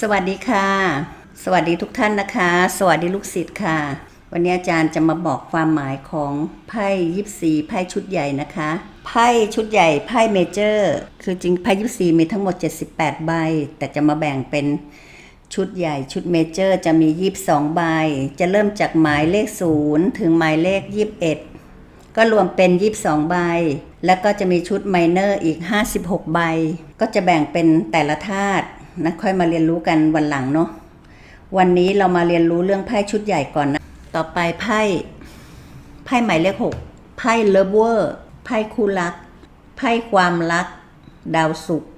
สวัสดีค่ะ สวัสดีทุกท่านนะคะ สวัสดีลูกศิษย์ค่ะ วันนี้อาจารย์จะมาบอกความหมายของไพ่ยิปซีไพ่ชุดใหญ่นะคะ ไพ่ชุดใหญ่ไพ่เมเจอร์คือจริงไพ่ยิปซีมีทั้งหมด 78 ใบ แต่จะมาแบ่งเป็นชุดใหญ่ชุดเมเจอร์จะมี22ใบ จะเริ่มจากหมายเลข 0 ถึงหมายเลข 21 ก็รวมเป็น 22 ใบ แล้วก็จะมีชุดไมเนอร์อีก 56 ใบ ก็จะแบ่งเป็นแต่ละธาตุ นะค่อยมาเรียนรู้กันวันหลังเนาะวันนี้เรามาเรียนรู้เรื่องไพ่ชุดใหญ่ก่อนนะ ต่อไปไพ่ไพ่หมายเลขหกไพ่เลิฟเวอร์ไพ่คู่รัก ไพ่ความรัก ดาวศุกร์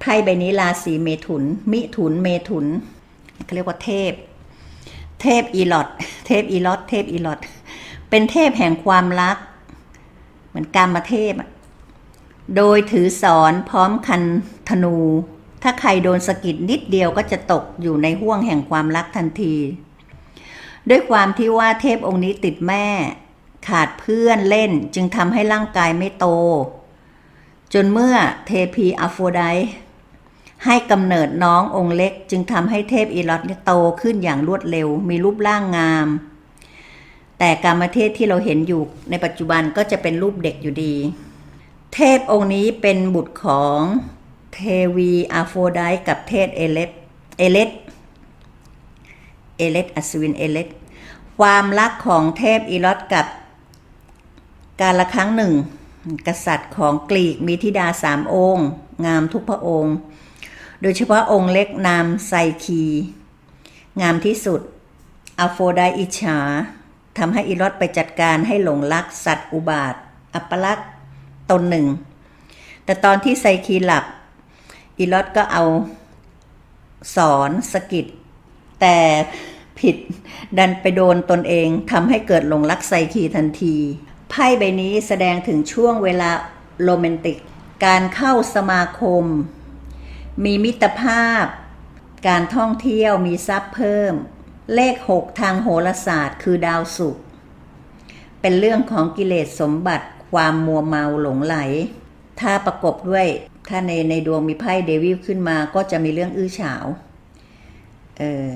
ไพ่ใบนี้ราศีเมถุน มิถุนเมถุนเขาเรียกว่าเทพ เทพอีลอดเทพอีลอดเทพอีลอดเป็นเทพแห่งความรัก เหมือนกามเทพอะโดยถือสอนพร้อมคันธนู ถ้าใครโดนสะกิดนิดเดียวก็จะตกอยู่ในห่วงแห่งความรักทันที ด้วยความที่ว่าเทพองค์นี้ติดแม่ ขาดเพื่อนเล่นจึงทำให้ร่างกายไม่โต จนเมื่อเทพีอัฟโฟไดให้กำเนิดน้ององค์เล็ก จึงทำให้เทพอีลอดโตขึ้นอย่างรวดเร็ว มีรูปร่างงาม แต่กามเทพที่เราเห็นอยู่ในปัจจุบันก็จะเป็นรูปเด็กอยู่ดี เทพองค์นี้เป็นบุตรของ เทวีอาโฟไดกับเทพเอเลสเอเลสเอเลสอัศวินเอเลสความรักของเทพอีลอดกับการละครั้งหนึ่ง กษัตริย์ของกรีกมีธิดาสามองค์ งามทุกพระองค์ โดยเฉพาะองค์เล็กนามไซคี งามที่สุดอโฟไดอิจฉาทำให้อีลอดไปจัดการให้หลงรักสัตว์อุบาท อัปลักษ์ตนหนึ่ง แต่ตอนที่ไซคีหลับ อีลอดก็เอาสอนสกิดแต่ผิดดันไปโดนตนเองทำให้เกิดหลงรักไซคีทันที ไพ่ใบนี้แสดงถึงช่วงเวลาโรแมนติก การเข้าสมาคม มีมิตรภาพ การท่องเที่ยวมีทรัพย์เพิ่ม เลขหกทางโหราศาสตร์คือดาวศุกร์เป็นเรื่องของกิเลสสมบัติความมัวเมาหลงไหล ถ้าประกบด้วย ถ้าในในดวงมีไพ่เดวิลขึ้นมาก็จะมีเรื่องอื้อฉาว เออ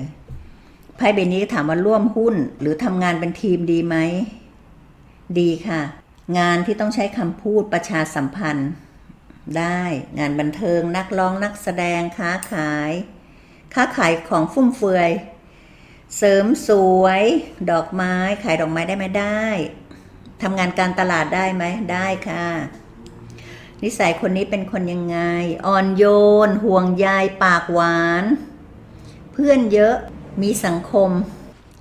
ไพ่ใบนี้ถามว่าร่วมหุ้นหรือทำงานเป็นทีมดีไหม ดีค่ะ งานที่ต้องใช้คำพูดประชาสัมพันธ์ ได้งานบันเทิงนักร้องนักแสดงค้าขาย ค้าขายของฟุ่มเฟือย เสริมสวย ดอกไม้ขายดอกไม้ได้ไหมได้ทำงานการตลาดได้ไหมได้ค่ะ นิสัยคนนี้เป็นคนยังไง อ่อนโยน ห่วงใยปากหวาน เพื่อนเยอะมีสังคม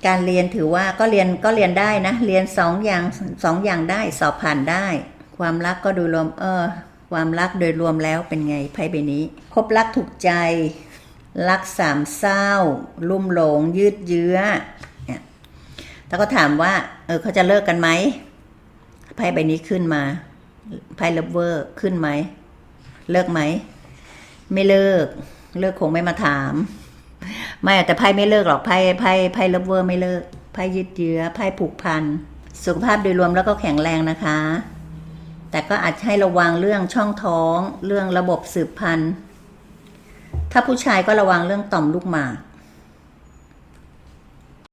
การเรียนถือว่าก็เรียนก็เรียนได้นะ เรียนสองอย่างสองอย่างได้สอบผ่านได้ ความรักก็ดยรวมเออ ความรักโดยรวมแล้วเป็นไงไพ่ใบนี้พบรักถูกใจ รักสามเศร้า ลุ่มหลง ยืดเยื้อเนี่ยแล้วก็ถามว่า เออเขาจะเลิกกันไหมไพ่ใบนี้ขึ้นมา ไพ่เลิฟเวอร์ขึ้นไหม เลิกไหม ไม่เลิก เลิกคงไม่มาถาม ไม่แต่ไพ่ไม่เลิกหรอกไพ่ไพ่ไพ่เลิฟเวอร์ไม่เลิกไพ่ยืดเยื้อไพ่ผูกพัน สุขภาพโดยรวมแล้วก็แข็งแรงนะคะ แต่ก็อาจให้ระวังเรื่องช่องท้อง เรื่องระบบสืบพันธุ์ ถ้าผู้ชายก็ระวังเรื่องต่อมลูกหมาก